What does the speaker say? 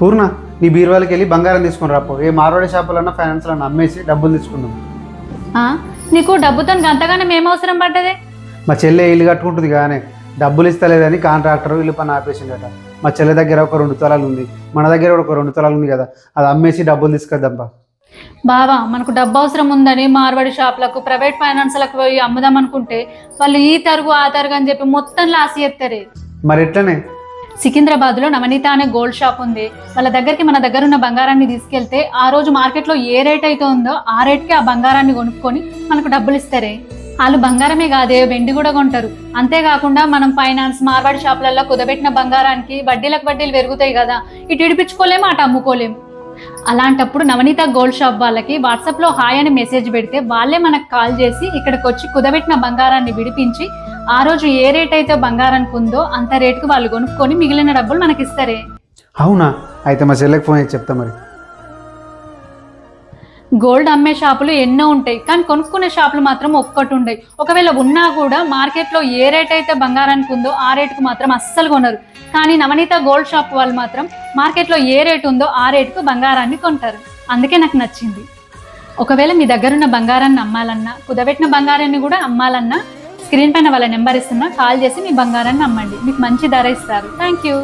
పూర్ణ నీ బీరువాలకి వెళ్ళి బంగారం తీసుకుని రాపో. ఏ మార్వాడి షాపులన్నా ఫైనాన్స్లో అమ్మేసి డబ్బులు తీసుకుందాం ఆ? నీకు డబ్బుతో అంతగానే ఏం అవసరం పడ్డదే? మా చెల్లె ఇల్లు కట్టుకుంటుంది కానీ డబ్బులు ఇస్తలేదని కాంట్రాక్టర్ ఇల్లు పని ఆపేసిండట మా చెల్లె దగ్గర ఒక రెండు తలాలు ఉంది. మన దగ్గర కూడా ఒక రెండు తలాలు ఉంది కదా అది అమ్మేసి డబ్బులు తీసుకొద్దాంపా. బావా మనకు డబ్బు అవసరం ఉందని మార్వాడి షాపులకు ప్రైవేట్ ఫైనాన్స్లకు పోయి అమ్ముదాం అనుకుంటే వాళ్ళు ఈ తరుగు ఆ తరుగు అని చెప్పి మొత్తం లాస్ చేస్తారే మరి ఎట్లనే? సికింద్రాబాద్లో నవనీత అనే గోల్డ్ షాప్ ఉంది. వాళ్ళ దగ్గరికి మన దగ్గర ఉన్న బంగారాన్ని తీసుకెళ్తే ఆ రోజు మార్కెట్లో ఏ రేట్ అయితే ఉందో ఆ రేట్కి ఆ బంగారాన్ని కొనుక్కొని మనకు డబ్బులు ఇస్తారే. వాళ్ళు బంగారమే కాదే వెండి కూడా కొంటారు. అంతేకాకుండా మనం ఫైనాన్స్ మార్వాడి షాపులలో కుదబెట్టిన బంగారానికి వడ్డీలకు వడ్డీలు పెరుగుతాయి కదా. ఇటు ఇడిపించుకోలేము అటు అమ్ముకోలేము అలాంటప్పుడు నవనీత గోల్డ్ షాప్ వాళ్ళకి వాట్సాప్లో హాయ్ అని మెసేజ్ పెడితే వాళ్ళే మనకు కాల్ చేసి ఇక్కడికి వచ్చి కుదబెట్టిన బంగారాన్ని విడిపించి ఆ రోజు ఏ రేట్ అయితే బంగారానికి ఉందో అంత రేటుకు వాళ్ళు కొనుక్కొని మిగిలిన డబ్బులు మనకి ఇస్తారే అవునా? అయితే మా చెల్లెకి ఫోన్ చేసి చెప్తా మరి. గోల్డ్ అమ్మే షాపులు ఎన్నో ఉంటాయి కానీ కొనుక్కునే షాపులు మాత్రం ఒక్కటి ఉంటాయి ఒకవేళ ఉన్నా కూడా మార్కెట్లో ఏ రేట్ అయితే బంగారానికి ఉందో ఆ రేటుకు మాత్రం అస్సలు కొనరు. కానీ నవనీత గోల్డ్ షాప్ వాళ్ళు మాత్రం మార్కెట్లో ఏ రేట్ ఉందో ఆ రేటుకు బంగారాన్ని కొంటారు. అందుకే నాకు నచ్చింది. ఒకవేళ మీ దగ్గరున్న బంగారాన్ని అమ్మాలన్నా కుదబెట్టిన బంగారాన్ని కూడా అమ్మాలన్నా స్క్రీన్ పైన వాళ్ళ నెంబర్ ఇస్తున్నా కాల్ చేసి మీ బంగారాన్ని అమ్మండి. మీకు మంచి ధర ఇస్తారు. Thank you